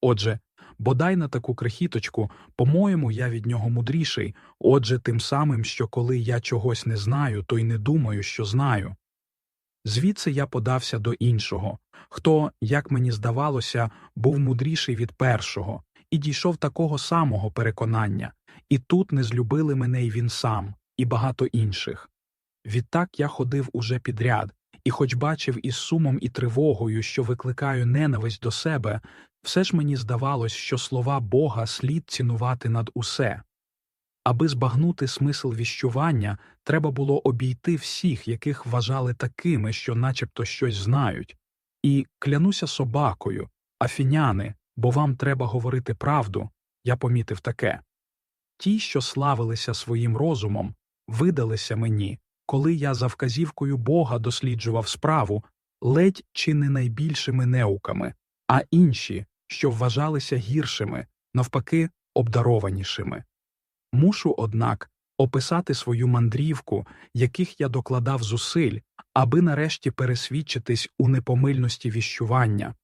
Отже, бодай на таку крихіточку, по-моєму, я від нього мудріший, отже, тим самим, що коли я чогось не знаю, то й не думаю, що знаю. Звідси я подався до іншого, хто, як мені здавалося, був мудріший від першого, і дійшов такого самого переконання, і тут не злюбили мене й він сам, і багато інших. Відтак я ходив уже підряд, і хоч бачив із сумом і тривогою, що викликаю ненависть до себе, все ж мені здавалось, що слова Бога слід цінувати над усе. Аби збагнути смисл віщування, треба було обійти всіх, яких вважали такими, що начебто щось знають. І клянуся собакою, афіняни, бо вам треба говорити правду, я помітив таке. Ті, що славилися своїм розумом, видалися мені, коли я за вказівкою Бога досліджував справу, ледь чи не найбільшими неуками, а інші, що вважалися гіршими, навпаки, обдарованішими. Мушу, однак, описати свою мандрівку, яких я докладав зусиль, аби нарешті пересвідчитись у непомильності віщування,